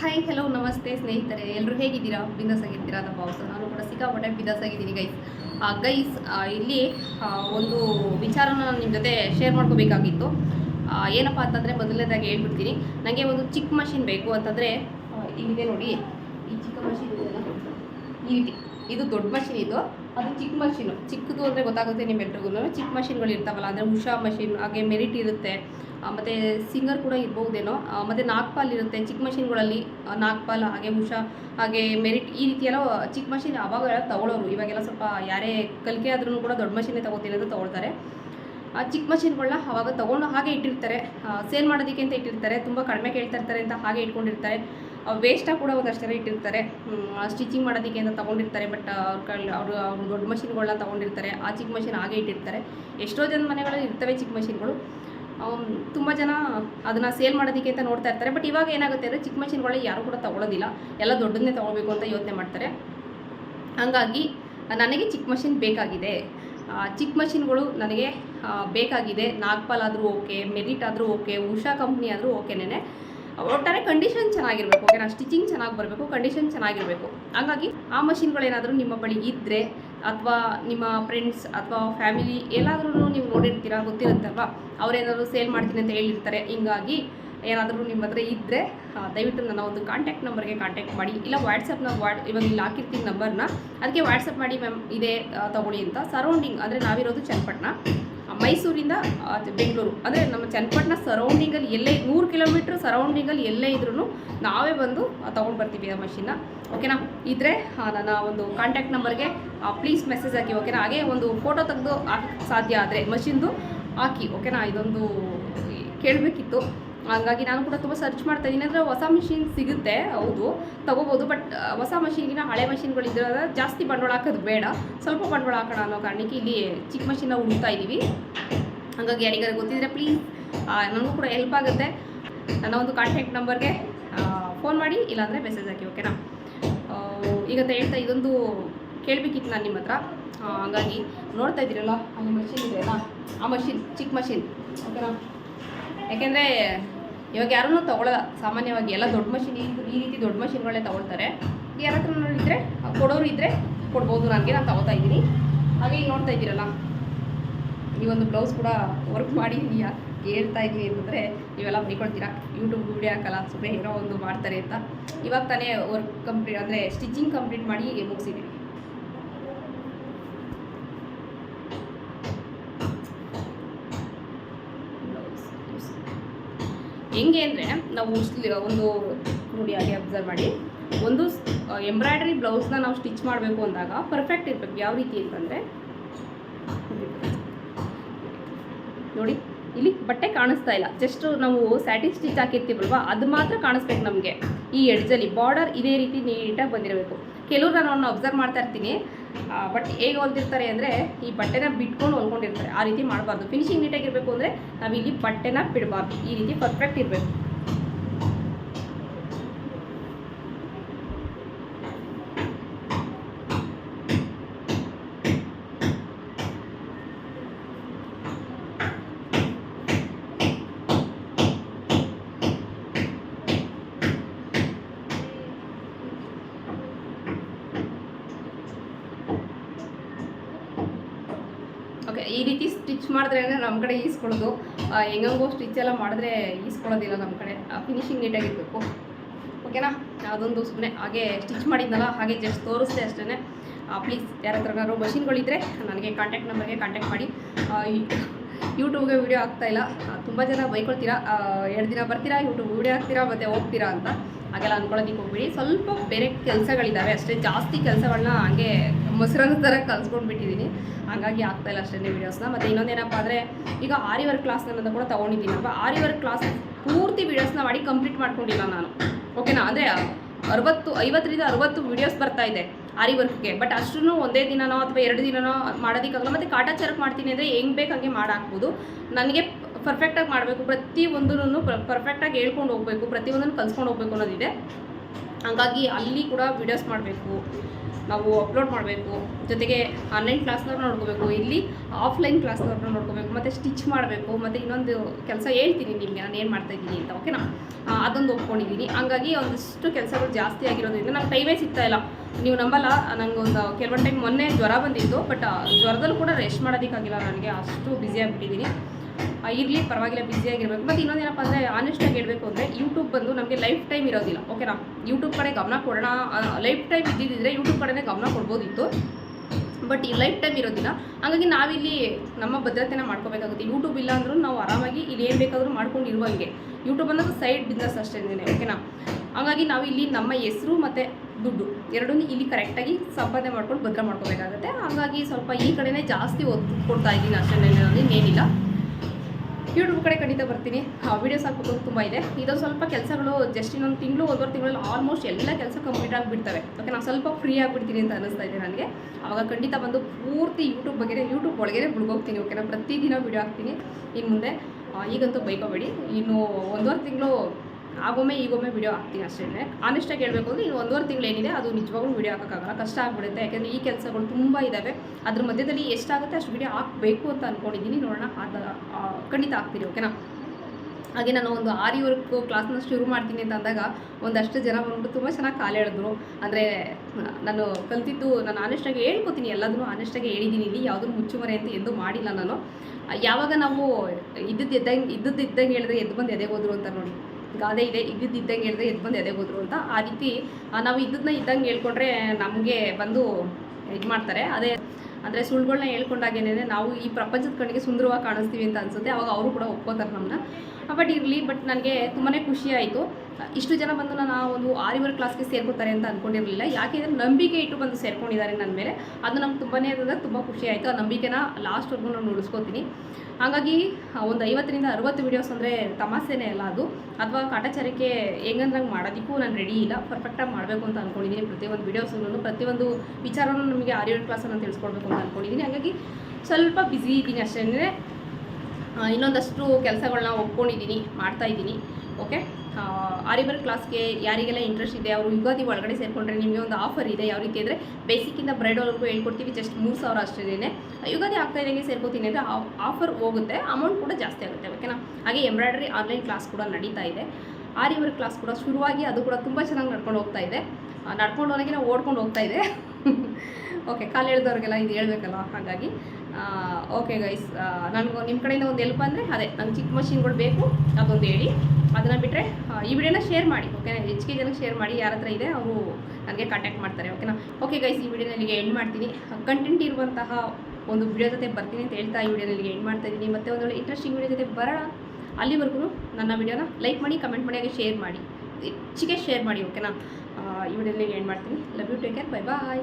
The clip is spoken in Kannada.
ಹಾಯ್ ಹಲೋ ನಮಸ್ತೆ ಸ್ನೇಹಿತರೆ. ಎಲ್ಲರೂ ಹೇಗಿದ್ದೀರಾ? ಬಿಂದಾಸ್ ಆಗಿರ್ತೀರಾ ಅಂತ ಭಾವಿಸು ನಾನು ಕೂಡ ಸಿಕ್ಕಾಪಟ್ಟೆ ಬಿಂದಾಸ್ ಆಗಿದ್ದೀನಿ ಗೈಸ್ ಗೈಸ್ ಇಲ್ಲಿ ಒಂದು ವಿಚಾರನ ನಾನು ನಿಮ್ಮ ಜೊತೆ ಶೇರ್ ಮಾಡ್ಕೋಬೇಕಾಗಿತ್ತು. ಏನಪ್ಪ ಅಂತಂದರೆ ಮೊದಲನೇದಾಗಿ ಹೇಳ್ಬಿಡ್ತೀನಿ. ನನಗೆ ಒಂದು ಚಿಕ್ಕ ಮಷಿನ್ ಬೇಕು ಅಂತಂದರೆ ಇಲ್ಲಿದೆ ನೋಡಿ. ಈ ಚಿಕ್ಕ ಮಷಿನ್ ಈ ರೀತಿ. ಇದು ದೊಡ್ಡ ಮಷಿನ್ ಇದು. ಅದು ಚಿಕ್ಕ ಮಷಿನು ಚಿಕ್ಕದು ಅಂದರೆ ಗೊತ್ತಾಗುತ್ತೆ ನಿಮ್ಮೆಲ್ರಿಗೂ. ಚಿಕ್ಕ ಮಷಿನ್ಗಳು ಇರ್ತಾವಲ್ಲ, ಅಂದರೆ ಉಷಾ ಮಷಿನ್ ಹಾಗೆ ಮೆರಿಟ್ ಇರುತ್ತೆ. ಮತ್ತೆ ಸಿಂಗರ್ ಕೂಡ ಇರ್ಬೋದೇನೋ ಮತ್ತು ನಾಗ್ಪಾಲ್ ಇರುತ್ತೆ, ಚಿಕ್ಕ ಮಷಿನ್ಗಳಲ್ಲಿ ನಾಗ್ಪಾಲ್, ಹಾಗೆ ಉಷಾ, ಹಾಗೆ ಮೆರಿಟ್, ಈ ರೀತಿಯೆಲ್ಲ ಚಿಕ್ಕ ಮಷಿನ್ ಅವಾಗೆಲ್ಲ ತಗೊಳ್ಳೋರು ಇವಾಗೆಲ್ಲ ಸ್ವಲ್ಪ ಯಾರೇ ಕಲಿಕೆ ಆದ್ರೂ ಕೂಡ ದೊಡ್ಡ ಮಷಿನೇ ತಗೋತೀನಿ ಅಂತ ತಗೊಳ್ತಾರೆ. ಆ, ಚಿಕ್ಕ ಮಷಿನ್ಗಳನ್ನ ಅವಾಗ ತೊಗೊಂಡು ಹಾಗೆ ಇಟ್ಟಿರ್ತಾರೆ. ಸೇಲ್ ಮಾಡೋದಕ್ಕೆ ಅಂತ ಇಟ್ಟಿರ್ತಾರೆ. ತುಂಬ ಕಡಿಮೆ ಕೇಳ್ತಾ ಇರ್ತಾರೆ ಅಂತ ಹಾಗೆ ಇಟ್ಕೊಂಡಿರ್ತಾರೆ. ವೇಸ್ಟಾಗಿ ಕೂಡ ಒಂದಷ್ಟು ಜನ ಇಟ್ಟಿರ್ತಾರೆ ಸ್ಟಿಚಿಂಗ್ ಮಾಡೋದಕ್ಕೆ ಅಂತ ತೊಗೊಂಡಿರ್ತಾರೆ ಬಟ್ ಅವ್ರ ಕಲ್ ಅವರು, ಅವ್ರ ದೊಡ್ಡ ಮಷಿನ್ಗಳನ್ನ ತೊಗೊಂಡಿರ್ತಾರೆ. ಆ ಚಿಕ್ಕ ಮಷಿನ್ ಹಾಗೆ ಇಟ್ಟಿರ್ತಾರೆ. ಎಷ್ಟೋ ಜನ ಮನೆಗಳಲ್ಲಿ ಇರ್ತವೆ ಚಿಕ್ಕ ಮಷಿನ್ಗಳು. ತುಂಬ ಜನ ಅದನ್ನು ಸೇಲ್ ಮಾಡೋದಕ್ಕೆ ಅಂತ ನೋಡ್ತಾ ಇರ್ತಾರೆ. ಬಟ್ ಇವಾಗ ಏನಾಗುತ್ತೆ ಅಂದರೆ ಚಿಕ್ಕ ಮಷಿನ್ಗಳನ್ನ ಯಾರು ಕೂಡ ತೊಗೊಳೋದಿಲ್ಲ. ಎಲ್ಲ ದೊಡ್ಡದನ್ನೇ ತೊಗೊಳ್ಬೇಕು ಅಂತ ಯೋಚನೆ ಮಾಡ್ತಾರೆ. ಹಾಗಾಗಿ ನನಗೆ ಚಿಕ್ಕ ಮಷಿನ್ ಬೇಕಾಗಿದೆ. ಚಿಕ್ಕ ಮಷಿನ್ಗಳು ನನಗೆ ಬೇಕಾಗಿದೆ. ನಾಗ್ಪಾಲ್ ಆದರೂ ಓಕೆ, ಮೆರಿಟ್ ಆದರೂ ಓಕೆ, ಉಷಾ ಕಂಪ್ನಿ ಆದರೂ ಓಕೆನೇ ಒಟ್ಟಾರೆ ಕಂಡೀಷನ್ ಚೆನ್ನಾಗಿರಬೇಕು ಓಕೆನಾ ಸ್ಟಿಚಿಂಗ್ ಚೆನ್ನಾಗಿ ಬರಬೇಕು ಕಂಡೀಷನ್ ಚೆನ್ನಾಗಿರಬೇಕು. ಹಾಗಾಗಿ ಆ ಮಷಿನ್ಗಳೇನಾದರೂ ನಿಮ್ಮ ಬಳಿ ಇದ್ದರೆ ಅಥವಾ ನಿಮ್ಮ ಫ್ರೆಂಡ್ಸ್ ಅಥವಾ ಫ್ಯಾಮಿಲಿ ಎಲ್ಲಾದ್ರೂ ನೀವು ನೋಡಿರ್ತೀರಾ, ಗೊತ್ತಿರುತ್ತಲ್ವಾ? ಅವರೇನಾದರೂ ಸೇಲ್ ಮಾಡ್ತೀನಿ ಅಂತ ಹೇಳಿರ್ತಾರೆ, ಹಿಂಗಾಗಿ ಏನಾದರೂ ನಿಮ್ಮ ಹತ್ರ ಇದ್ದರೆ ದಯವಿಟ್ಟು ನನ್ನ ಒಂದು ಕಾಂಟ್ಯಾಕ್ಟ್ ನಂಬರ್ಗೆ ಕಾಂಟ್ಯಾಕ್ಟ್ ಮಾಡಿ. ಇಲ್ಲ ವಾಟ್ಸಪ್ನ ವಾಟ್ ಇವಾಗ ಇಲ್ಲಿ ಹಾಕಿರ್ತೀನಿ ನಂಬರ್ನ ಅದಕ್ಕೆ ವಾಟ್ಸಪ್ ಮಾಡಿ ಮ್ಯಾಮ್ ಇದೇ ತೊಗೊಳ್ಳಿ ಅಂತ. ಸರೌಂಡಿಂಗ್ ಅಂದರೆ ನಾವಿರೋದು ಚನ್ನಪಟ್ಟಣ. ಮೈಸೂರಿಂದ ಬೆಂಗಳೂರು. ಅಂದರೆ ನಮ್ಮ ಚನ್ನಪಟ್ಟಣ ಸರೌಂಡಿಂಗಲ್ಲಿ ಎಲ್ಲೇ, ನೂರು ಕಿಲೋಮೀಟ್ರ್ ಸರೌಂಡಿಂಗಲ್ಲಿ ಎಲ್ಲೇ ಇದ್ರೂ ನಾವೇ ಬಂದು ತೊಗೊಂಡು ಬರ್ತೀವಿ ಆ ಮಷಿನ್ನ. ಓಕೆನಾ? ಇದ್ದರೆ ನನ್ನ ಒಂದು ಕಾಂಟ್ಯಾಕ್ಟ್ ನಂಬರ್ಗೆ ಪ್ಲೀಸ್ ಮೆಸೇಜ್ ಹಾಕಿ, ಓಕೆನಾ? ಹಾಗೆ ಒಂದು ಫೋಟೋ ತೆಗೆದು ಹಾಕಿ ಸಾಧ್ಯ ಆದರೆ ಮಷಿನ್ದು ಹಾಕಿ, ಓಕೆನಾ? ಇದೊಂದು ಕೇಳಬೇಕಿತ್ತು. ಹಾಗಾಗಿ ನಾನು ಕೂಡ ತುಂಬ ಸರ್ಚ್ ಮಾಡ್ತಾ ಇದ್ದೀನಿ ಅಂದರೆ ಹೊಸ ಮಿಷಿನ್ ಸಿಗುತ್ತೆ, ಹೌದು, ತಗೋಬೋದು ಬಟ್ ಹೊಸ ಮಷಿನ್ಗಿನ ಹಳೆ ಮಷಿನ್ಗಳಿದ್ರೆ ಜಾಸ್ತಿ ಬಂಡವಾಳ ಹಾಕೋದು ಬೇಡ. ಸ್ವಲ್ಪ ಬಂಡವಾಳ ಹಾಕೋಣ ಅನ್ನೋ ಕಾರಣಕ್ಕೆ ಇಲ್ಲಿ ಚಿಕ್ಕ ಮಷಿನ್ನ ಹುಡ್ತಾ ಇದ್ದೀವಿ ಹಾಗಾಗಿ ಯಾರಿಗಾರು ಗೊತ್ತಿದ್ರೆ ಪ್ಲೀಸ್ ನನಗೂ ಕೂಡ ಹೆಲ್ಪ್ ಆಗುತ್ತೆ. ನನ್ನ ಒಂದು ಕಾಂಟ್ಯಾಕ್ಟ್ ನಂಬರ್ಗೆ ಫೋನ್ ಮಾಡಿ, ಇಲ್ಲಾಂದರೆ ಮೆಸೇಜ್ ಹಾಕಿ ಓಕೆನಾ ಈಗ ಹೇಳ್ತಾ ಇದೊಂದು ಕೇಳಬೇಕಿತ್ತು ನಾನು ನಿಮ್ಮ ಹತ್ರ ಹಾಗಾಗಿ ನೋಡ್ತಾ ಇದ್ದೀರಲ್ಲ, ಅಲ್ಲಿ ಮಷಿನ್ ಇದೆಯಲ್ಲ ಆ ಮಷಿನ್ ಚಿಕ್ಕ ಮಷಿನ್ ಓಕೆನಾ ಯಾಕೆಂದರೆ ಇವಾಗ ಯಾರೂ ತೊಗೊಳ್ಳಲ್ಲ ಸಾಮಾನ್ಯವಾಗಿ ಎಲ್ಲ ದೊಡ್ಡ ಮಷಿನ್, ಈ ಈ ರೀತಿ ದೊಡ್ಡ ಮಷಿನ್ಗಳೇ ತೊಗೊಳ್ತಾರೆ. ಯಾರ ಹತ್ರ ಇದ್ದರೆ ಕೊಡೋರು ಇದ್ದರೆ ಕೊಡ್ಬೋದು. ನನಗೆ ನಾನು ತಗೋತಾ ಇದ್ದೀನಿ. ಹಾಗೆ ಈಗ ನೋಡ್ತಾ ಇದ್ದೀರಲ್ಲ, ಈ ಒಂದು ಬ್ಲೌಸ್ ಕೂಡ ವರ್ಕ್ ಮಾಡಿ ಹೇಳ್ತಾ ಇದ್ದೀನಿ ಅಂತಂದರೆ ನೀವೆಲ್ಲ ಬೈಕೊಳ್ತೀರಾ ಯೂಟ್ಯೂಬ್ ವಿಡಿಯೋ ಹಾಕಲ್ಲ ಸುಮ್ಮನೆ ಏನೋ ಒಂದು ಮಾಡ್ತಾರೆ ಅಂತ. ಇವಾಗ ತಾನೇ ವರ್ಕ್ ಕಂಪ್ಲೀಟ್ ಅಂದರೆ ಸ್ಟಿಚಿಂಗ್ ಕಂಪ್ಲೀಟ್ ಮಾಡಿ ಮುಗಿಸಿದ್ದೀನಿ. ಹೆಂಗೆ ಅಂದರೆ ನಾವು ಒಂದು ನೋಡಿ ಹಾಗೆ ಅಬ್ಸರ್ವ್ ಮಾಡಿ. ಒಂದು ಎಂಬ್ರಾಯ್ಡ್ರಿ ಬ್ಲೌಸ್ನ ನಾವು ಸ್ಟಿಚ್ ಮಾಡಬೇಕು ಅಂದಾಗ ಪರ್ಫೆಕ್ಟ್ ಇರಬೇಕು. ಯಾವ ರೀತಿ ಅಂತಂದರೆ ನೋಡಿ. ಇಲ್ಲಿ ಬಟ್ಟೆ ಕಾಣಿಸ್ತಾ ಇಲ್ಲ. ಜಸ್ಟ್ ನಾವು ಸ್ಯಾಟಿನ್ ಸ್ಟಿಚ್ ಹಾಕಿರ್ತೀವಲ್ವಾ, ಅದು ಮಾತ್ರ ಕಾಣಿಸ್ಬೇಕು ನಮಗೆ. ಈ ಎಡ್ಜಲ್ಲಿ ಬಾರ್ಡರ್ ಇದೇ ರೀತಿ ನೀಟಾಗಿ ಬಂದಿರಬೇಕು. ಕೆಲವ್ರು ನಾನು ಅಬ್ಸರ್ವ್ ಮಾಡ್ತಾ ಇರ್ತೀನಿ. ಬಟ್ ಹೇಗೆ ಹೊಲ್ದಿರ್ತಾರೆ ಅಂದರೆ ಈ ಬಟ್ಟೆನ ಬಿಟ್ಕೊಂಡು ಹೊಲ್ಕೊಂಡಿರ್ತಾರೆ. ಆ ರೀತಿ ಮಾಡಬಾರ್ದು. ಫಿನಿಶಿಂಗ್ ನೀಟಾಗಿರಬೇಕು ಅಂದರೆ ನಾವು ಇಲ್ಲಿ ಬಟ್ಟೆನ ಬಿಡಬಾರ್ದು. ಈ ರೀತಿ ಪರ್ಫೆಕ್ಟ್ ಇರಬೇಕು ಓಕೆ ಈ ರೀತಿ ಸ್ಟಿಚ್ ಮಾಡಿದ್ರೆ ನಮ್ಮ ಕಡೆ ಈಸ್ಕೊಳ್ಳೋದು. ಹೆಂಗೋ ಹೆಂಗಂಗೋ ಸ್ಟಿಚ್ ಎಲ್ಲ ಮಾಡಿದ್ರೆ ಈಸ್ಕೊಳ್ಳೋದಿಲ್ಲ ನಮ್ಮ ಕಡೆ. ಫಿನಿಶಿಂಗ್ ನೀಟಾಗಿರಬೇಕು ಓಕೆನಾ ಅದೊಂದು ಸುಮ್ಮನೆ ಹಾಗೆ ಸ್ಟಿಚ್ ಮಾಡಿದ್ನಲ್ಲ, ಹಾಗೆ ಜಸ್ಟ್ ತೋರಿಸ್ದೆ ಅಷ್ಟೇ ಪ್ಲೀಸ್ ಯಾರ ಹತ್ರನಾದ್ರು ಮಷಿನ್ಗಳಿದ್ದರೆ ನನಗೆ ಕಾಂಟ್ಯಾಕ್ಟ್ ನಂಬರ್ಗೆ ಕಾಂಟ್ಯಾಕ್ಟ್ ಮಾಡಿ. ಯೂಟ್ಯೂಬ್ಗೆ ವೀಡಿಯೋ ಇಲ್ಲ. ತುಂಬ ಜನ ಬೈಕೊಳ್ತೀರಾ. ಎರಡು ದಿನ ಬರ್ತೀರಾ ಯೂಟ್ಯೂಬ್ ವೀಡಿಯೋ ಹಾಕ್ತೀರಾ, ಮತ್ತು ಹೋಗ್ತೀರಾ ಅಂತ. ಹಾಗೆಲ್ಲ ಅಂದ್ಕೊಳ್ಳೋದಕ್ಕೆ ಹೋಗ್ಬಿಡಿ. ಸ್ವಲ್ಪ ಬೇರೆ ಕೆಲಸಗಳಿದ್ದಾವೆ ಅಷ್ಟೇ. ಜಾಸ್ತಿ ಕೆಲಸಗಳನ್ನ ಹಾಗೆ ಮೊಸರನ್ನ ಥರ ಕಲ್ಸ್ಕೊಂಡು ಬಿಟ್ಟಿದ್ದೀನಿ ಹಾಗಾಗಿ ಆಗ್ತಾ ಇಲ್ಲ ಅಷ್ಟೇ ವೀಡಿಯೋಸ್ನ ಮತ್ತು ಇನ್ನೊಂದೇನಪ್ಪ ಅಂದರೆ, ಈಗ ಆರಿ ವರ್ಕ್ ಕ್ಲಾಸ್ ನನ್ನದು ಕೂಡ ತೊಗೊಂಡಿದ್ದೀನಪ್ಪ ಆರಿ ವರ್ಕ್ ಕ್ಲಾಸ್ ಪೂರ್ತಿ ವೀಡಿಯೋಸ್ನ ಮಾಡಿ ಕಂಪ್ಲೀಟ್ ಮಾಡ್ಕೊಂಡಿಲ್ಲ ನಾನು. ಓಕೆನಾ ಅಂದರೆ ಅರವತ್ತು, ಐವತ್ತರಿಂದ ಅರವತ್ತು ವೀಡಿಯೋಸ್ ಬರ್ತಾ ಇದೆ ಆರಿ ವರ್ಕ್ಗೆ ಬಟ್ ಅಷ್ಟೂ ಒಂದೇ ದಿನನೋ ಅಥವಾ ಎರಡು ದಿನನೋ ಮಾಡೋದಕ್ಕಾಗಲ್ಲ. ಮತ್ತು ಕಾಟಾಚಾರಕ್ಕೆ ಮಾಡ್ತೀನಿ ಅಂದರೆ ಹೆಂಗೆ ಬೇಕು ಹಂಗೆ ಮಾಡಾಕ್ಬೋದು. ನನಗೆ ಪರ್ಫೆಕ್ಟಾಗಿ ಮಾಡಬೇಕು. ಪ್ರತಿ ಒಂದೂ ಪರ್ಫೆಕ್ಟಾಗಿ ಹೇಳ್ಕೊಂಡು ಹೋಗಬೇಕು. ಪ್ರತಿಯೊಂದನ್ನು ಕಲ್ಸ್ಕೊಂಡು ಹೋಗ್ಬೇಕು ಅನ್ನೋದಿದೆ ಹಾಗಾಗಿ ಅಲ್ಲಿ ಕೂಡ ವಿಡಿಯೋಸ್ ಮಾಡಬೇಕು. ನಾವು ಅಪ್ಲೋಡ್ ಮಾಡಬೇಕು. ಜೊತೆಗೆ ಆನ್ಲೈನ್ ಕ್ಲಾಸ್ನವ್ರನ್ನ ನೋಡ್ಕೋಬೇಕು. ಇಲ್ಲಿ ಆಫ್ಲೈನ್ ಕ್ಲಾಸ್ನವ್ರನ್ನ ನೋಡ್ಕೋಬೇಕು. ಮತ್ತು ಸ್ಟಿಚ್ ಮಾಡಬೇಕು. ಮತ್ತು ಇನ್ನೊಂದು ಕೆಲಸ ಹೇಳ್ತೀನಿ ನಿಮಗೆ. ನಾನು ಏನು ಮಾಡ್ತಾಯಿದ್ದೀನಿ ಅಂತ ಓಕೆನಾ ಅದೊಂದು ಒಪ್ಕೊಂಡಿದ್ದೀನಿ ಹಂಗಾಗಿ ಒಂದಿಷ್ಟು ಕೆಲಸಗಳು ಜಾಸ್ತಿ ಆಗಿರೋದ್ರಿಂದ ನಂಗೆ ಟೈಮೇ ಸಿಗ್ತಾ ಇಲ್ಲ. ನೀವು ನಂಬಲ್ಲ. ನಂಗೆ ಒಂದು ಕೆಲವೊಂದು ಟೈಮ್ ಮೊನ್ನೆ ಜ್ವರ ಬಂದಿತ್ತು. ಬಟ್ ಜ್ವರದಲ್ಲೂ ಕೂಡ ರೆಸ್ಟ್ ಮಾಡೋದಕ್ಕಾಗಿಲ್ಲ. ನನಗೆ ಅಷ್ಟು ಬ್ಯುಸಿ ಆಗಿಬಿಟ್ಟಿದ್ದೀನಿ ಇರಲಿ, ಪರವಾಗಿಲ್ಲ ಬ್ಯುಸಿಯಾಗಿರ್ಬೇಕು ಮತ್ತು ಇನ್ನೊಂದೇನಪ್ಪ ಅಂದರೆ ಆನೆಸ್ಟಾಗಿ ಹೇಳಬೇಕು ಅಂದರೆ ಯೂಟ್ಯೂಬ್ ಬಂದು ನಮಗೆ ಲೈಫ್ ಟೈಮ್ ಇರೋದಿಲ್ಲ. ಓಕೆನಾ ಯೂಟ್ಯೂಬ್ ಕಡೆ ಗಮನ ಕೊಡೋಣ ಲೈಫ್ ಟೈಮ್ ಇದ್ದಿದ್ದರೆ ಯೂಟ್ಯೂಬ್ ಕಡೆನೇ ಗಮನ ಕೊಡ್ಬೋದಿತ್ತು. ಬಟ್ ಈ ಲೈಫ್ ಟೈಮ್ ಇರೋದಿಲ್ಲ. ಹಾಗಾಗಿ ನಾವಿಲ್ಲಿ ನಮ್ಮ ಭದ್ರತೆನ ಮಾಡ್ಕೋಬೇಕಾಗುತ್ತೆ. ಯೂಟ್ಯೂಬ್ ಇಲ್ಲ ಅಂದ್ರೂ ನಾವು ಆರಾಮಾಗಿ ಇಲ್ಲಿ ಏನು ಬೇಕಾದರೂ ಮಾಡ್ಕೊಂಡು ಇರುವಂಗೆ ಯೂಟ್ಯೂಬ್ ಅನ್ನೋದು ಸೈಡ್ ಬಿಸ್ನೆಸ್ ಅಷ್ಟೇ ಓಕೆನಾ ಹಾಗಾಗಿ ನಾವು ಇಲ್ಲಿ ನಮ್ಮ ಹೆಸರು ಮತ್ತು ದುಡ್ಡು ಎರಡನ್ನೂ ಇಲ್ಲಿ ಕರೆಕ್ಟಾಗಿ ಸಂಪಾದನೆ ಮಾಡ್ಕೊಂಡು ಭದ್ರ ಮಾಡ್ಕೋಬೇಕಾಗುತ್ತೆ. ಹಾಗಾಗಿ ಸ್ವಲ್ಪ ಈ ಕಡೆನೇ ಜಾಸ್ತಿ ಒತ್ತು ಕೊಡ್ತಾ ಇದ್ದೀನಿ ಅಷ್ಟೇ ಇನ್ನೇನಿಲ್ಲ. ಯೂಟ್ಯೂಬ್ ಕಡೆ ಖಂಡಿತ ಬರ್ತೀನಿ. ವೀಡಿಯೋಸ್ ಹಾಕ್ಬೇಕು ಅಂತ ತುಂಬ ಇದೆ. ಇದೊಂದು ಸ್ವಲ್ಪ ಕೆಲಸಗಳು ಜಸ್ಟ್ ಇನ್ನೊಂದು ತಿಂಗಳು ಒಂದೂವರೆ ತಿಂಗಳಲ್ಲಿ ಆಲ್ಮೋಸ್ಟ್ ಎಲ್ಲ ಕೆಲಸ ಕಂಪ್ಲೀಟ್ ಆಗಿಬಿಡ್ತವೆ. ಓಕೆ ನಾನು ಸ್ವಲ್ಪ ಫ್ರೀ ಆಗಿಬಿಡ್ತೀನಿ ಅಂತ ಅನಿಸ್ತಾ ಇದೆ ನನಗೆ. ಆವಾಗ ಖಂಡಿತ ಬಂದು ಪೂರ್ತಿ ಯೂಟ್ಯೂಬ್ ಬಗ್ಗೆ ಯೂಟ್ಯೂಬ್ ಒಳಗೇ ಮುಳುಗೋಗ್ತೀನಿ ನಾನು ಪ್ರತಿದಿನ ವೀಡಿಯೋ ಹಾಕ್ತೀನಿ. ಇನ್ನು ಮುಂದೆ ಆ, ಈಗಂತೂ ಬೈಕೋಬೇಡಿ. ಇನ್ನು ಒಂದೂವರೆ ತಿಂಗಳು ಆಗೊಮ್ಮೆ ಈಗೊಮ್ಮೆ ವಿಡಿಯೋ ಹಾಕ್ತೀನಿ ಅಷ್ಟೇ. ಆನೆಸ್ಟಾಗಿ ಹೇಳಬೇಕು ಅಂದರೆ ಇನ್ನು ಒಂದೂವರೆ ತಿಂಗಳು ಏನಿದೆ, ಅದು ನಿಜವಾಗ್ಲೂ ವಿಡಿಯೋ ಹಾಕೋಕ್ಕಾಗಲ್ಲ. ಕಷ್ಟ ಆಗ್ಬಿಡುತ್ತೆ. ಯಾಕೆಂದರೆ ಈ ಕೆಲಸಗಳು ತುಂಬ ಇದ್ದಾವೆ ಅದ್ರ ಮಧ್ಯದಲ್ಲಿ ಎಷ್ಟಾಗುತ್ತೆ ಅಷ್ಟು ವಿಡಿಯೋ ಹಾಕಬೇಕು ಅಂತ ಅಂದ್ಕೊಂಡಿದ್ದೀನಿ ನೋಡೋಣ. ಆದ ಖಂಡಿತ ಹಾಕ್ತೀನಿ ಓಕೆನಾ ಹಾಗೆ ನಾನು ಒಂದು ಆರಿ ವರ್ಕ್ ಕ್ಲಾಸ್ನ ಶುರು ಮಾಡ್ತೀನಿ ಅಂತ ಅಂದಾಗ ಒಂದಷ್ಟು ಜನ ಬಂದ್ಬಿಟ್ಟು ತುಂಬ ಚೆನ್ನಾಗಿ ಕಾಲು ಹೇಳಿದ್ರು. ಅಂದರೆ, ನಾನು ಕಲ್ತಿದ್ದು ನಾನು ಆನೆಸ್ಟಾಗಿ ಹೇಳ್ಕೊತೀನಿ. ಎಲ್ಲದನ್ನು ಆನೆಸ್ಟಾಗಿ ಹೇಳಿದ್ದೀನಿ. ಇಲ್ಲಿ ಯಾವುದನ್ನು ಮುಚ್ಚುಮರೆ ಅಂತ ಎಂದೂ ಮಾಡಿಲ್ಲ ನಾನು. ಯಾವಾಗ ನಾವು ಇದ್ದದ್ದು ಇದ್ದಂಗೆ ಇದ್ದದ್ದು ಇದ್ದಂಗೆ ಹೇಳಿದ್ರೆ ಎದ್ದು ಬಂದು ಎದೆ ಹೋದ್ರು ಅಂತ ನೋಡಿ. ಗಾದೆ ಇದೆ ಇದ್ದಿದ್ದಂಗೆ ಇದ್ದಂಗೆ ಹೇಳಿದ್ರೆ ಎದ್ದು ಬಂದು ಎದೆ ಹೋದ್ರು ಅಂತ. ಆ ರೀತಿ ನಾವು ಇದ್ದದನ್ನ ಇದ್ದಂಗೆ ಹೇಳ್ಕೊಂಡ್ರೆ ನಮಗೆ ಬಂದು ಇದು ಮಾಡ್ತಾರೆ. ಅದೇ, ಅಂದರೆ ಸುಳ್ಳುಗಳನ್ನ ಹೇಳ್ಕೊಂಡಾಗೇನೆ ನಾವು ಈ ಪ್ರಪಂಚದ ಕಣ್ಣಿಗೆ ಸುಂದರವಾಗಿ ಕಾಣಿಸ್ತೀವಿ ಅಂತ ಅನ್ಸುತ್ತೆ. ಅವಾಗ ಅವರು ಕೂಡ ಒಪ್ಕೋತಾರೆ ನಮ್ಮನ್ನ ಬಟ್ ಇರಲಿ ಬಟ್ ನನಗೆ ತುಂಬಾ ಖುಷಿ ಆಯಿತು. ಇಷ್ಟು ಜನ ಬಂದು ನಾನು ಒಂದು ಆರಿವರ್ ಕ್ಲಾಸ್ಗೆ ಸೇರ್ಕೊತಾರೆ ಅಂತ ಅಂದ್ಕೊಂಡಿರಲಿಲ್ಲ ಯಾಕೆಂದರೆ ನಂಬಿಕೆ ಇಟ್ಟು ಬಂದು ಸೇರ್ಕೊಂಡಿದ್ದಾರೆ ನನ್ನ ಮೇಲೆ. ಅದು ನಮ್ಗೆ ತುಂಬಾ ಅಂದರೆ ತುಂಬ ಖುಷಿ ಆಯಿತು. ಆ ನಂಬಿಕೆನ ಲಾಸ್ಟ್ವರೆಗೂ ನಾನು ಉಳಿಸ್ಕೋತೀನಿ ಹಾಗಾಗಿ ಒಂದು ಐವತ್ತರಿಂದ ಅರುವತ್ತು ವೀಡಿಯೋಸ್ ಅಂದರೆ ತಮಾಸೆನೇ ಅಲ್ಲ ಅದು. ಅಥವಾ ಕಾಟಾಚಾರಕ್ಕೆ ಹೆಂಗಂದ್ರಂಗೆ ಮಾಡೋದಕ್ಕೂ ನಾನು ರೆಡಿ ಇಲ್ಲ. ಪರ್ಫೆಕ್ಟಾಗಿ ಮಾಡಬೇಕು ಅಂತ ಅಂದ್ಕೊಂಡಿದ್ದೀನಿ ಪ್ರತಿಯೊಂದು ವೀಡಿಯೋಸನ್ನು ಪ್ರತಿಯೊಂದು ವಿಚಾರನೂ ನಮಗೆ ಆರಿಯರ್ ಕ್ಲಾಸನ್ನು ತಿಳಿಸ್ಕೊಡ್ಬೇಕು ಅಂತ ಅಂದ್ಕೊಂಡಿದ್ದೀನಿ ಹಾಗಾಗಿ ಸ್ವಲ್ಪ ಬ್ಯುಸಿ ಇದ್ದೀನಿ ಅಷ್ಟೇ ಇನ್ನೊಂದಷ್ಟು ಕೆಲಸಗಳನ್ನ ಒಪ್ಕೊಂಡಿದ್ದೀನಿ, ಮಾಡ್ತಾ ಇದ್ದೀನಿ ಓಕೆ ಆರಿಬರ್ ಕ್ಲಾಸ್ಗೆ ಯಾರಿಗೆಲ್ಲ ಇಂಟ್ರೆಸ್ಟ್ ಇದೆ, ಅವರು ಯುಗಾದಿ ಒಳಗಡೆ ಸೇರಿಕೊಂಡ್ರೆ ನಿಮಗೆ ಒಂದು ಆಫರ್ ಇದೆ, ಯಾವ ರೀತಿ ಅಂದರೆ ಬೇಸಿಕ್ಕಿಂದ ಬ್ರೆಡ್ವರೆಗೂ ಹೇಳ್ಕೊಡ್ತೀವಿ ಜಸ್ಟ್ ಮೂರು ಸಾವಿರ ಅಷ್ಟೇ ಯುಗಾದಿ ಆಗ್ತಾ ಇದ್ದಂಗೆ ಸೇರ್ಕೋತೀನಿ ಅಂದರೆ ಆಫರ್ ಹೋಗುತ್ತೆ ಅಮೌಂಟ್ ಕೂಡ ಜಾಸ್ತಿ ಆಗುತ್ತೆ ಓಕೆನಾ ಹಾಗೆ ಎಂಬ್ರಾಯ್ಡ್ರಿ ಆನ್ಲೈನ್ ಕ್ಲಾಸ್ ಕೂಡ ನಡೀತಾ ಇದೆ. ಆರಿವರ್ ಕ್ಲಾಸ್ ಕೂಡ ಶುರುವಾಗಿ ಅದು ಕೂಡ ತುಂಬ ಚೆನ್ನಾಗಿ ನಡ್ಕೊಂಡು ಹೋಗ್ತಾ ಇದೆ. ನಡ್ಕೊಂಡು ಹೋಗಿ ನಾವು ಓಡ್ಕೊಂಡು ಹೋಗ್ತಾ ಇದೆ. ಓಕೆ ಕಾಲು ಹೇಳ್ದವ್ರಿಗೆಲ್ಲ ಇದು ಹೇಳ್ಬೇಕಲ್ಲ, ಹಾಗಾಗಿ. ಓಕೆ ಗೈಸ್ ನನಗೂ ನಿಮ್ಮ ಕಡೆಯಿಂದ ಒಂದು ಎಲ್ಪ್ ಅಂದರೆ ಅದೇ, ನಂಗೆ ಚಿಕ್ಕ ಮಷಿನ್ಗಳು ಬೇಕು, ಅದೊಂದು ಹೇಳಿ. ಅದನ್ನು ಬಿಟ್ಟರೆ ಈ ವಿಡಿಯೋನ ಶೇರ್ ಮಾಡಿ ಓಕೆನಾ ಹೆಚ್ಚಿಗೆ ಜನಕ್ಕೆ ಶೇರ್ ಮಾಡಿ, ಯಾರ ಹತ್ರ ಇದೆ, ಅವರು ನನಗೆ ಕಾಂಟ್ಯಾಕ್ಟ್ ಮಾಡ್ತಾರೆ ಓಕೆನಾ ಓಕೆ ಗೈಸ್ ಈ ವಿಡಿಯೋನ ಇಲ್ಲಿಗೆ ಎಂಡ್ ಮಾಡ್ತೀನಿ. ಕಂಟೆಂಟ್ ಇರುವಂತಹ ಒಂದು ವಿಡಿಯೋ ಜೊತೆ ಬರ್ತೀನಿ ಅಂತ ಹೇಳ್ತಾ ಈ ವಿಡಿಯೋನ ಇಲ್ಲಿಗೆ ಎಂಡ್ ಮಾಡ್ತಾ ಇದ್ದೀನಿ. ಮತ್ತೆ ಒಳ್ಳೆ ಇಂಟ್ರೆಸ್ಟಿಂಗ್ ವಿಡಿಯೋ ಜೊತೆ ಬರೋಣ. ಅಲ್ಲಿವರೆಗೂ ನನ್ನ ವಿಡಿಯೋನ ಲೈಕ್ ಮಾಡಿ ಕಮೆಂಟ್ ಮಾಡಿ, ಹಾಗೆ ಶೇರ್ ಮಾಡಿ. ಹೆಚ್ಚಿಗೆ ಶೇರ್ ಮಾಡಿ ಓಕೆನಾ ಈ ವಿಡಿಯೋದಲ್ಲಿ ಎಂಡ್ ಮಾಡ್ತೀನಿ. Love you take care bye bye